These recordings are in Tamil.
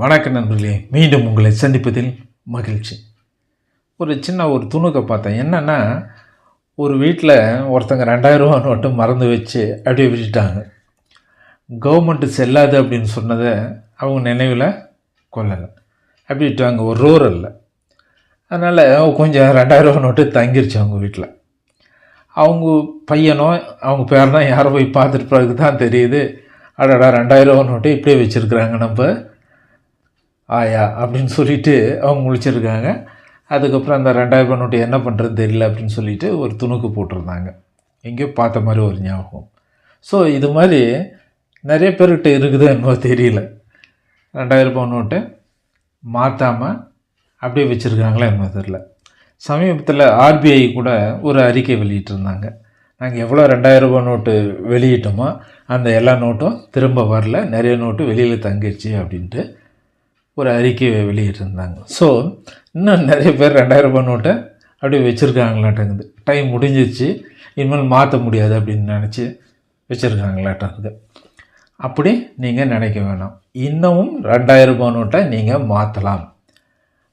வணக்கம் நண்பர்களே மீண்டும் உங்களை சந்திப்பதில் மகிழ்ச்சி. ஒரு சின்ன ஒரு துணுக்கை பார்த்தேன். என்னென்னா ஒரு வீட்டில் ஒருத்தங்க ரெண்டாயிரம் நோட்டு மறந்து வச்சு அப்படியே விட்டுட்டாங்க. கவர்மெண்ட்டு செல்லாது அப்படின்னு சொன்னதை அவங்க நினைவில் கொள்ளலை அப்படி விட்டாங்க ஒரு ரூரல்ல அதனால் கொஞ்சம் ரெண்டாயிரரூபா நோட்டு தங்கிருச்சு அவங்க வீட்டில் அவங்க பையனோ அவங்க பேரனோ யாரோ போய் பார்த்துட்டு பிறகு தான் தெரியுது. அடடா ரெண்டாயிரரூபா நோட்டு இப்படியே வச்சுருக்குறாங்க நம்ம. ஆயா அப்படின்னு சொல்லிட்டு அவங்க முழிச்சிருக்காங்க. அதுக்கப்புறம் அந்த ரெண்டாயிரம் நோட்டு என்ன பண்ணுறது தெரியல அப்படின்னு சொல்லிட்டு ஒரு துணுக்கு போட்டிருந்தாங்க. எங்கேயோ பார்த்த மாதிரி ஒரு ஞாபகம். ஸோ இது மாதிரி நிறைய பேர்கிட்ட இருக்குதோ என்னவோ தெரியல. ரெண்டாயிரம் ரூபாய் நோட்டு மாற்றாமல் அப்படியே வச்சுருக்காங்களா என்னவோ தெரியல. சமீபத்தில் ஆர்பிஐ கூட ஒரு அறிக்கை வெளியிட்டிருந்தாங்க. நாங்கள் எவ்வளோ ரெண்டாயிரம் ரூபாய் நோட்டு வெளியிட்டோமோ அந்த எல்லா நோட்டும் திரும்ப வரல. நிறைய நோட்டு வெளியில் தங்கிடுச்சு அப்படின்ட்டு. ஒரு அறிக்கையை வெளியிட்டிருந்தாங்க. ஸோ இன்னும் நிறைய பேர் ரெண்டாயிரம் ரூபாய் நோட்டை அப்படியே வச்சுருக்காங்களாட்டங்குது. டைம் முடிஞ்சிருச்சு. இனிமேல் மாற்ற முடியாது அப்படின்னு நினச்சி வச்சுருக்காங்களாட்டங்குது. அப்படி நீங்கள் நினைக்க வேணாம். இன்னமும் ரெண்டாயிரம் ரூபாய் நோட்டை நீங்கள் மாற்றலாம்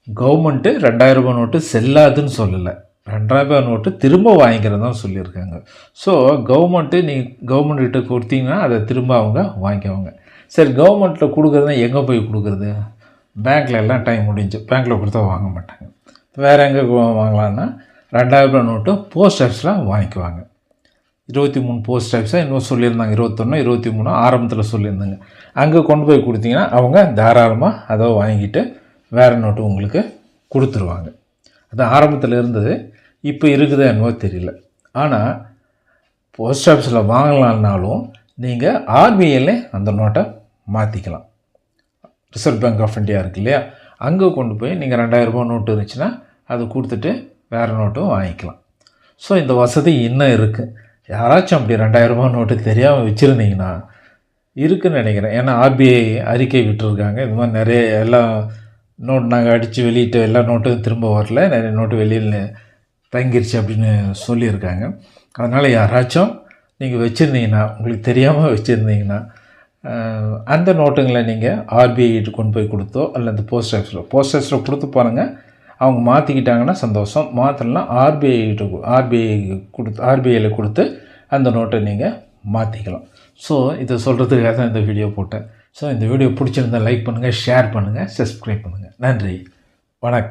கவர்மெண்ட்டு ரெண்டாயிரம் ரூபாய் நோட்டு செல்லாதுன்னு சொல்லலை. ரெண்டாயிரம் ரூபாய் நோட்டு திரும்ப வாங்கிக்கிறதா தான் சொல்லியிருக்காங்க. ஸோ கவர்மெண்ட்டு நீ கவர்மெண்ட்கிட்ட கொடுத்தீங்கன்னா அதை திரும்ப அவங்க வாங்கிக்குவாங்க சரி கவர்மெண்ட்டில் கொடுக்குறதுனா எங்கே போய் கொடுக்குறது? பேங்க்கில் எல்லாம் டைம் முடிஞ்சு பேங்க்கில் கொடுத்தா வாங்க மாட்டாங்க. வேறு எங்கே வாங்கலான்னா ரெண்டாயிரம் ரூபாய் நோட்டு போஸ்ட் ஆஃபீஸ்லாம் வாங்கிக்குவாங்க. இருபத்தி மூணு போஸ்ட் ஆஃபீஸாக இன்னும் சொல்லியிருந்தாங்க இருபத்தொன்று இருபத்தி மூணு ஆரம்பத்தில் சொல்லியிருந்தாங்க. அங்கே கொண்டு போய் கொடுத்தீங்கன்னா அவங்க தாராளமாக அதை வாங்கிட்டு வேறு நோட்டு உங்களுக்கு கொடுத்துருவாங்க. அது ஆரம்பத்தில் இருந்தது இப்போ இருக்குதா என்னவோ தெரியல. ஆனால் போஸ்ட் ஆஃபீஸில் வாங்கலான்னாலும் நீங்கள் ஆர்பிஐலே அந்த நோட்டை மாற்றிக்கலாம் ரிசர்வ் பேங்க் ஆஃப் இந்தியா இருக்கு இல்லையா? அங்கே கொண்டு போய் நீங்கள் ரெண்டாயிரம் நோட்டு இருந்துச்சுன்னா அது கொடுத்துட்டு வேறு நோட்டும் வாங்கிக்கலாம். ஸோ இந்த வசதி இன்னும் இருக்குது யாராச்சும் அப்படி ரெண்டாயிரரூபா நோட்டு தெரியாமல் வச்சுருந்தீங்கன்னா இருக்குன்னு நினைக்கிறேன். ஏன்னா ஆர்பிஐ அறிக்கை விட்டுருக்காங்க. இது மாதிரி நிறைய எல்லா நோட் நாங்கள் அடித்து வெளியிட்ட எல்லா நோட்டும் திரும்ப வரல. நிறைய நோட்டு வெளியில் தங்கிருச்சு அப்படின்னு சொல்லியிருக்காங்க. அதனால் யாராச்சும் நீங்கள் வச்சுருந்தீங்கன்னா உங்களுக்கு தெரியாமல் வச்சுருந்தீங்கன்னா அந்த நோட்டுங்களை நீங்கள் ஆர்பிஐட்டு கொண்டு போய் கொடுத்தோ அல்லது போஸ்ட் ஆஃபீஸில் போஸ்ட் ஆஃபீஸில் கொடுத்து பாருங்கள் அவங்க மாற்றிக்கிட்டாங்கன்னா சந்தோஷம். மாற்றலாம் ஆர்பிஐ ஆர்பிஐ கொடுத்து ஆர்பிஐயில் கொடுத்து அந்த நோட்டை நீங்கள் மாற்றிக்கலாம் ஸோ இதை சொல்கிறதுக்காக தான் இந்த வீடியோ போட்டேன். ஸோ இந்த வீடியோ பிடிச்சிருந்தா லைக் பண்ணுங்கள் ஷேர் பண்ணுங்கள் சப்ஸ்கிரைப் பண்ணுங்கள் நன்றி. வணக்கம்.